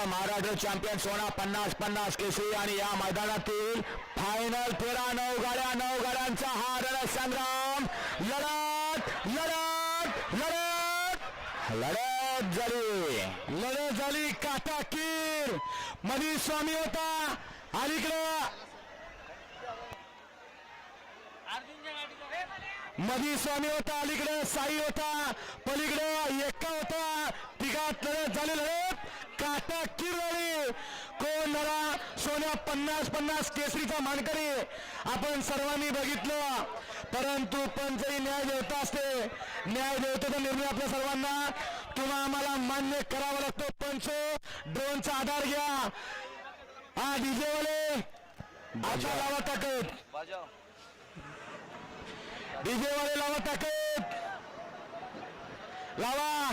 केसरीचा Maharashtra champion सोना पन्नास पन्नास केसरी आणि या मैदानातील फायनल फेरा. नऊ गाड्या नऊ गाड्यांचा हा रणसंग्राम. संग्राम लढत लढत लढत. लढत झाली. लढत झाली काटाकीर. मधी स्वामी होता. अलीकडे मधी स्वामी होता. अलीकडे साई होता. पलीकडे एक्का होता. तिघात लढत झाली लढत. काटा किरवळी कोण लढा सोन्या पन्नास पन्नास केसरीचा मानकरी. आपण सर्वांनी बघितलं. परंतु पंचही न्याय देवता असते न्याय देवतेचा निर्णय आपल्या सर्वांना तुम्हा आम्हाला मान्य करावा लागतो. पंच ड्रोनचा आधार घ्या. हा डीजे वाले आता लावा ताकद वाजव डीजे वाले लावा ताकद लावा.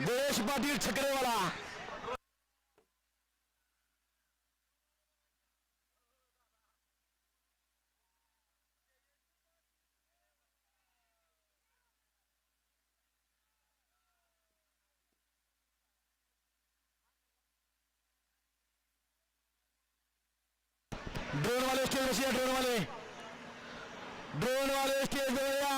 देश पाटील छकरेवाला. ड्रोन वाले स्टेज बसी ड्रोन वाले ड्रोन वाले स्टेज जवळ या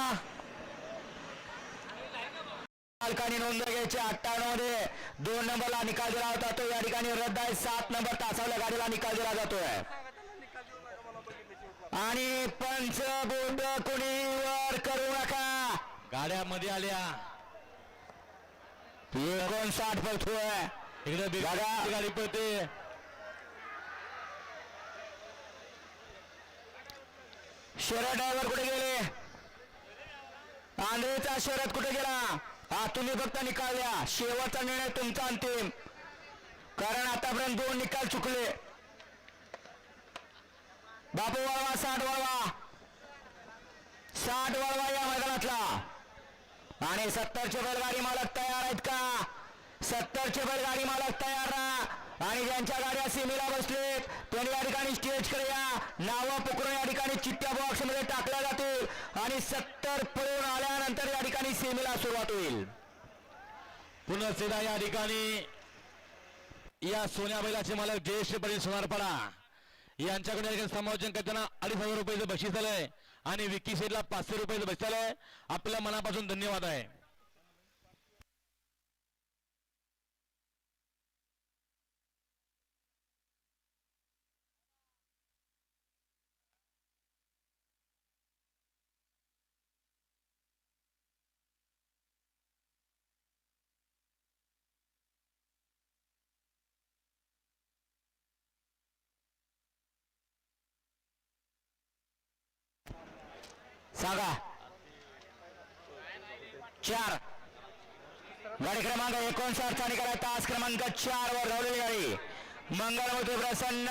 मालकाने नोंद घ्यायची अठ्ठ्याण्णवमध्ये दोन नंबरला निकाल दिला होता तो या ठिकाणी रद्द आहे. सात नंबर तासावल्या गाडीला निकाल दिला जातोय. आणि पंच बोंड कोणी वर करू नका? गाड्या मध्ये आल्या. एकोणसाठ पळतोय. इकडे. गाडी पळते. शरद ड्रायव्हर कुठे गेले? आंधळेचा शरद कुठे गेला? हा तुम्ही फक्त निकाल द्या. शेवटचा निर्णय तुमचा अंतिम. कारण आतापर्यंत दोन निकाल चुकले. बापू वळवा साठ वळवा. साठ वळवा या मैदानातला. आणि सत्तरचे बैलगाडी मालक तयार आहेत का? सत्तरचे बैलगाडी मालक तयार राहा. आणि ज्यांच्या गाड्या सीमेला बसलेत त्यांनी या ठिकाणी स्टेजकडे या. नावं पकडून या बॉक्समध्ये टाकल्या जातील आणि सत्तर पळून आल्यानंतर या ठिकाणी सीमेला सुरुवात होईल. पुन्हा या ठिकाणी. या सोन्या बैलाचे मालक जयश्री पाटील सोनारपाडा. यांच्याकडे या समायोजन करताना अडीच हजार रुपयाचं बक्षीस आलंय. आणि विकी शेठला पाचशे रुपयाचं बक्षीस आलंय. आपल्या मनापासून धन्यवाद आहे. सांगा. चार. गाडी क्रमांक एकोणसाठ निकाल आहे तास क्रमांक चार वर धावलेली गाडी. मंगळमूर्ती प्रसन्न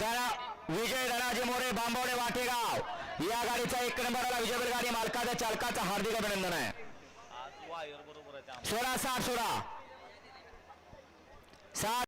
धना विजय धनाजी मोरे बांबवडे वाटेगाव. या गाडीचा एक नंबरला विजयबीर गाडी. मालकाचा चालकाचा हार्दिक अभिनंदन आहे. सोळा साठ सोळा. सात